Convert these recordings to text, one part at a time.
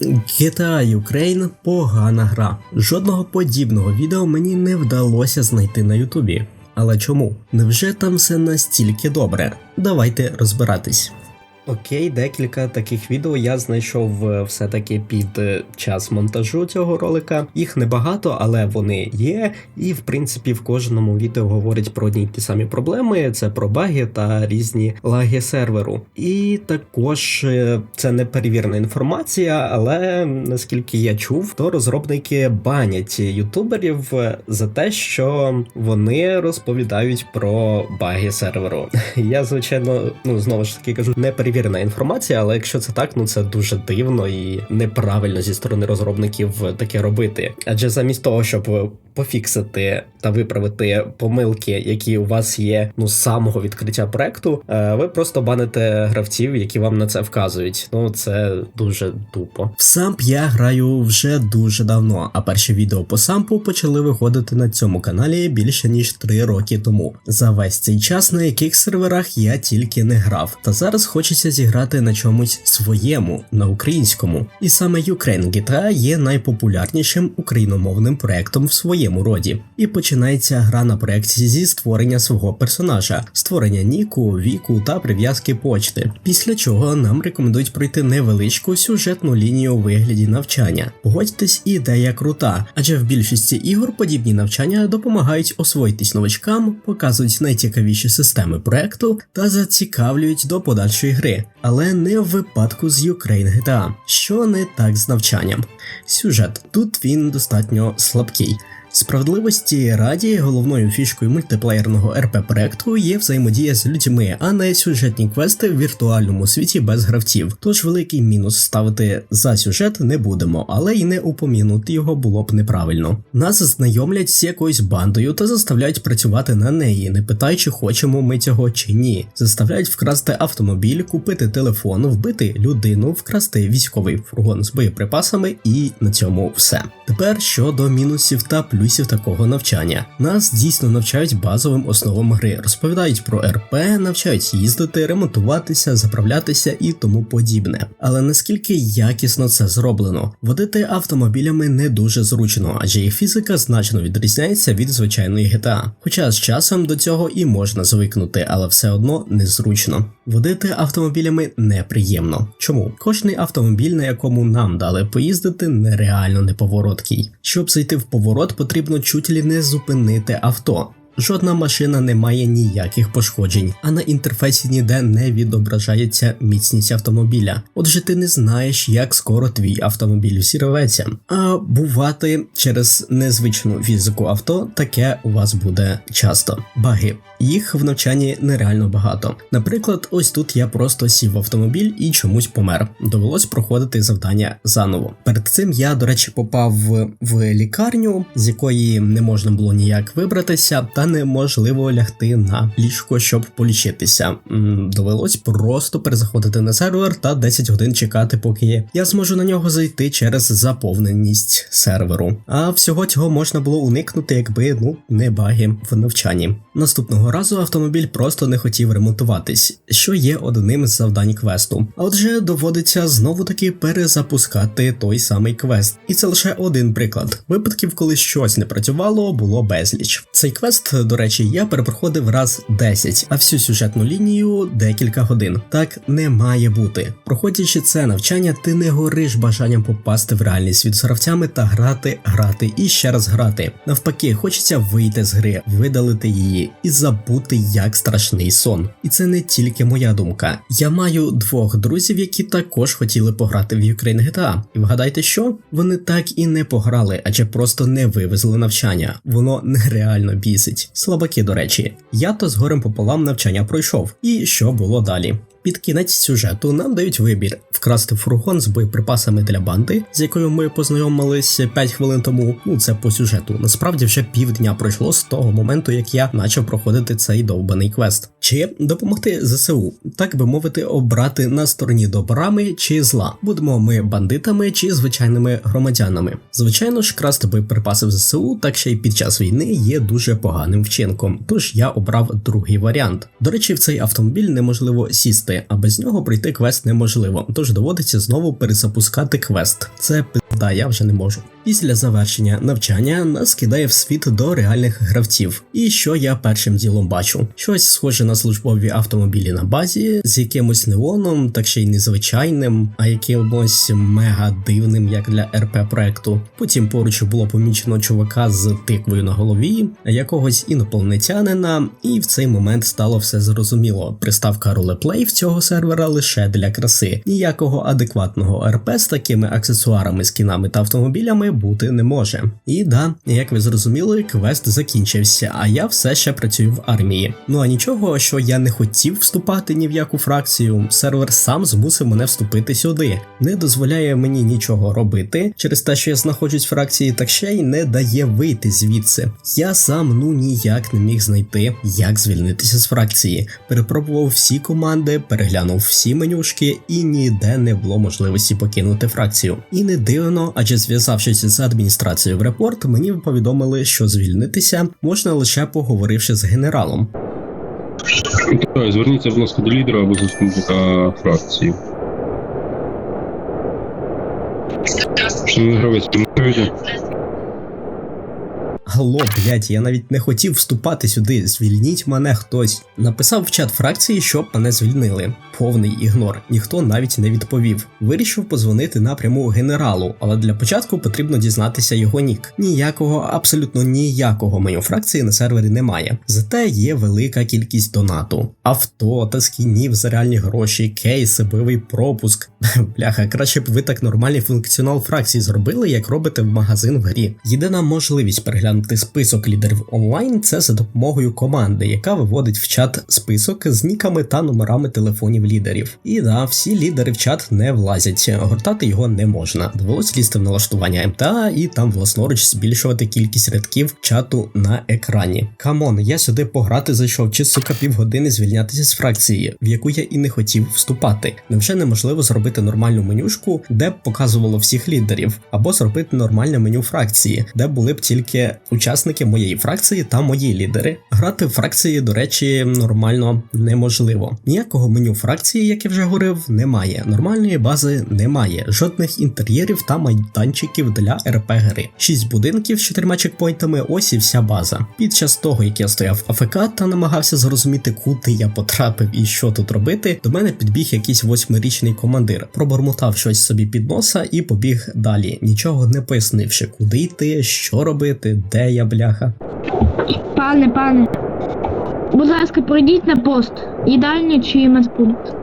GTA Ukraine погана гра. Жодного подібного відео мені не вдалося знайти на Ютубі. Але чому? Невже там все настільки добре? Давайте розбиратись. Окей, декілька таких відео я знайшов е, все-таки під е, час монтажу цього ролика. Їх небагато, але вони є. І в принципі в кожному відео говорять про одні ті самі проблеми: це про баги та різні лаги серверу. І також е, це не перевірена інформація, але наскільки я чув, то розробники банять ютуберів за те, що вони розповідають про баги серверу. Я звичайно, ну знову ж таки кажу, не перевірена інформація, але якщо це так, ну це дуже дивно і неправильно зі сторони розробників таке робити. Адже замість того, щоб пофіксити та виправити помилки, які у вас є ну з самого відкриття проекту, е, ви просто баните гравців, які вам на це вказують. Ну це дуже тупо. В самп я граю вже дуже давно, а перші відео по сампу почали виходити на цьому каналі більше ніж 3 роки тому. За весь цей час на яких серверах я тільки не грав. Та зараз хочеться зіграти на чомусь своєму, на українському. І саме Ukraine GTA є найпопулярнішим україномовним проектом в своєму роді. І починається гра на проекті зі створення свого персонажа, створення ніку, віку та прив'язки почти. Після чого нам рекомендують пройти невеличку сюжетну лінію у вигляді навчання. Погодьтесь, ідея крута, адже в більшості ігор подібні навчання допомагають освоїтись новачкам, показують найцікавіші системи проекту та зацікавлюють до подальшої гри, але не в випадку з Ukraine GTA, що не так з навчанням. Сюжет тут він достатньо слабкий. Справедливості раді головною фішкою мультиплеєрного РП проекту є взаємодія з людьми, а не сюжетні квести в віртуальному світі без гравців. Тож великий мінус ставити за сюжет не будемо, але й не упомінути його було б неправильно. Нас знайомлять з якоюсь бандою та заставляють працювати на неї, не питаючи, хочемо ми цього чи ні. Заставляють вкрасти автомобіль, купити телефон, вбити людину, вкрасти військовий фургон з боєприпасами, і на цьому все. Тепер щодо мінусів та плюсів такого навчання. Нас дійсно навчають базовим основам гри, розповідають про РП, навчають їздити, ремонтуватися, заправлятися і тому подібне. Але наскільки якісно це зроблено, водити автомобілями не дуже зручно, адже їх фізика значно відрізняється від звичайної GTA. Хоча з часом до цього і можна звикнути, але все одно незручно. Водити автомобілями неприємно. Чому? Кожний автомобіль, на якому нам дали поїздити, нереально неповороткий. Щоб зайти в поворот, потрібно чуть ли не зупинити авто. Жодна машина не має ніяких пошкоджень, а на інтерфейсі ніде не відображається міцність автомобіля. Отже, ти не знаєш, як скоро твій автомобіль всірветься. А бувати через незвичну фізику авто таке у вас буде часто. Баги. Їх в навчанні нереально багато. Наприклад, ось тут я просто сів в автомобіль і чомусь помер. Довелось проходити завдання заново. Перед цим я, до речі, попав в лікарню, з якої не можна було ніяк вибратися, та неможливо лягти на ліжко, щоб полічитися. Довелось просто перезаходити на сервер та 10 годин чекати, поки я зможу на нього зайти через заповненість серверу. А всього цього можна було уникнути, якби ну не баги в навчанні. Наступного разу автомобіль просто не хотів ремонтуватись, що є одним з завдань квесту. А отже, доводиться знову таки перезапускати той самий квест. І це лише один приклад. Випадків, коли щось не працювало, було безліч. Цей квест, до речі, я перепроходив раз 10, а всю сюжетну лінію декілька годин. Так не має бути. Проходячи це навчання, ти не гориш бажанням попасти в реальний світ з гравцями та грати, грати і ще раз грати. Навпаки, хочеться вийти з гри, видалити її і забути як страшний сон. І це не тільки моя думка. Я маю двох друзів, які також хотіли пограти в Ukraine GTA. І вгадайте, що вони так і не пограли, адже просто не вивезли навчання. Воно нереально бісить. Слабаки, до речі, я то з горем пополам навчання пройшов. І що було далі? Під кінець сюжету нам дають вибір вкрасти фургон з боєприпасами для банди, з якою ми познайомилися 5 хвилин тому. Ну це по сюжету. Насправді вже півдня пройшло з того моменту, як я почав проходити цей довбаний квест. Чи допомогти ЗСУ, так би мовити, обрати на стороні добрами чи зла. Будемо ми бандитами чи звичайними громадянами. Звичайно ж, красти боєприпаси в ЗСУ, так ще й під час війни є дуже поганим вчинком. Тож я обрав другий варіант. До речі, в цей автомобіль неможливо сісти. Змінили, а без нього пройти квест неможливо, тож доводиться знову перезапускати квест. Це пизда, я вже не можу. Після завершення навчання нас кидає в світ до реальних гравців. І що я першим ділом бачу? Щось схоже на службові автомобілі на базі з якимось неоном, так ще й незвичайним, а якимось мега дивним, як для РП проекту. Потім поруч було помічено чувака з тиквою на голові, якогось інопланетянина, і в цей момент стало все зрозуміло. Приставка ролеплей в цього сервера лише для краси. Ніякого адекватного РП з такими аксесуарами, скінами та автомобілями бути не може. І да, як ви зрозуміли, квест закінчився, а я все ще працюю в армії. Ну а нічого, що я не хотів вступати ні в яку фракцію, сервер сам змусив мене вступити сюди, не дозволяє мені нічого робити через те, що я знаходжусь в фракції, так ще й не дає вийти звідси. Я сам ну ніяк не міг знайти, як звільнитися з фракції. Перепробував всі команди, переглянув всі менюшки, і ніде не було можливості покинути фракцію. І не дивно, адже зв'язавшись з адміністрацією в репорт, мені повідомили, що звільнитися можна лише поговоривши з генералом. Вітаю, зверніться, будь ласка, до лідера або заступника фракції. Шановний гравець, ви? Алло, блять, я навіть не хотів вступати сюди. Звільніть мене хтось. Написав в чат фракції, щоб мене звільнили. Повний ігнор, ніхто навіть не відповів. Вирішив позвонити напряму генералу, але для початку потрібно дізнатися його нік. Ніякого, абсолютно ніякого меню фракції на сервері немає. Зате є велика кількість донату, авто та скінів за реальні гроші, кейси, бойовий пропуск. Бляха, краще б ви так нормальний функціонал фракції зробили, як робите в магазин в грі. Єдина можливість переглянути список лідерів онлайн це за допомогою команди, яка виводить в чат список з ніками та номерами телефонів лідерів. І да, всі лідери в чат не влазять, гортати його не можна. Довелось лізти в налаштування МТА і там власноруч збільшувати кількість рядків чату на екрані. Камон, я сюди пограти зайшов, чи сука півгодини звільнятися з фракції, в яку я і не хотів вступати. Невже неможливо зробити нормальну менюшку, де б показувало всіх лідерів, або зробити нормальне меню фракції, де були б тільки учасники моєї фракції та мої лідери. Грати в фракції, до речі, нормально неможливо. Ніякого меню фракції, як я вже говорив, немає. Нормальної бази немає, жодних інтер'єрів та майданчиків для РП гри. Шість будинків з чотирма чекпоінтами, ось і вся база. Під час того, як я стояв АФК та намагався зрозуміти, куди я потрапив і що тут робити, до мене підбіг якийсь восьмирічний командир, пробормотав щось собі під носа і побіг далі, нічого не пояснивши, куди йти, що робити, де я бляха. Пане, пане. Будь ласка, пройдіть на пост. Їдальня чи медпункт?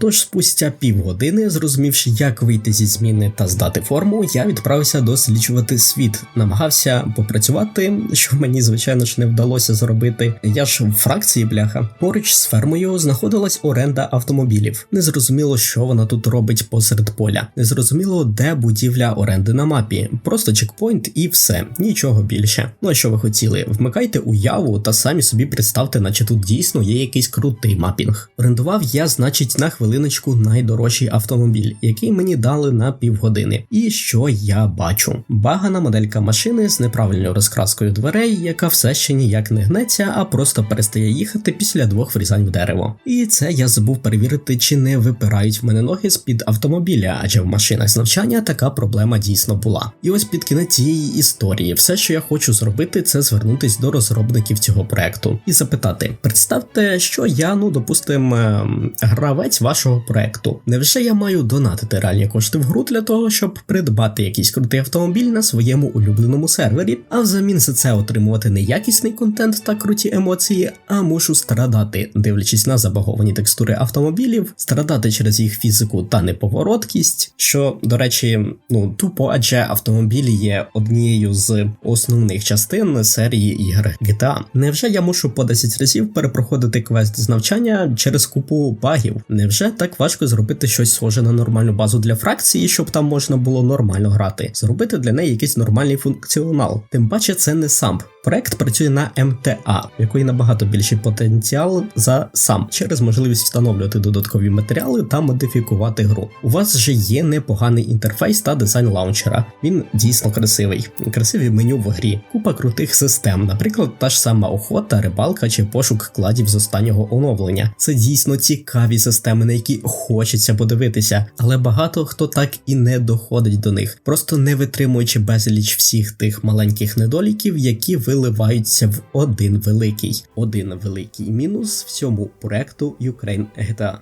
Отож, спустя півгодини, зрозумівши, як вийти зі зміни та здати форму, я відправився досліджувати світ, намагався попрацювати, що мені звичайно ж не вдалося зробити. Я ж в фракції бляха. Поруч з фермою знаходилась оренда автомобілів. Незрозуміло, що вона тут робить посеред поля. Незрозуміло, де будівля оренди на мапі. Просто чекпоінт і все, нічого більше. Ну а що ви хотіли? Вмикайте уяву та самі собі представте, наче тут дійсно є якийсь крутий мапінг. Орендував я, значить, на хвилиночку найдорожчий автомобіль, який мені дали на півгодини. І що я бачу? Багана моделька машини з неправильною розкраскою дверей, яка все ще ніяк не гнеться, а просто перестає їхати після двох врізань в дерево. І це я забув перевірити, чи не випирають в мене ноги з під автомобіля, адже в машинах з навчання така проблема дійсно була. І ось під кінець цієї історії, все, що я хочу зробити, це звернутись до розробників цього проекту і запитати: представте, що я, ну допустим, ем, гравець вашого проекту. Невже я маю донатити реальні кошти в гру для того, щоб придбати якийсь крутий автомобіль на своєму улюбленому сервері, а взамін за це отримувати не якісний контент та круті емоції, а мушу страдати, дивлячись на забаговані текстури автомобілів, страдати через їх фізику та неповороткість, що, до речі, ну тупо, адже автомобілі є однією з основних частин серії ігр GTA. Невже я мушу по 10 разів перепроходити квест з навчання через купу багів? Невже так важко зробити щось схоже на нормальну базу для фракції, щоб там можна було нормально грати? Зробити для неї якийсь нормальний функціонал. Тим паче, це не самп. Проект працює на МТА, в якої набагато більший потенціал за сам через можливість встановлювати додаткові матеріали та модифікувати гру. У вас вже є непоганий інтерфейс та дизайн лаунчера. Він дійсно красивий. Красиві меню в грі, купа крутих систем, наприклад, та ж сама охота, рибалка чи пошук кладів з останнього оновлення. Це дійсно цікаві системи, на які хочеться подивитися, але багато хто так і не доходить до них, просто не витримуючи безліч всіх тих маленьких недоліків, які виливаються в один великий. Один великий мінус всьому проекту Ukraine GTA.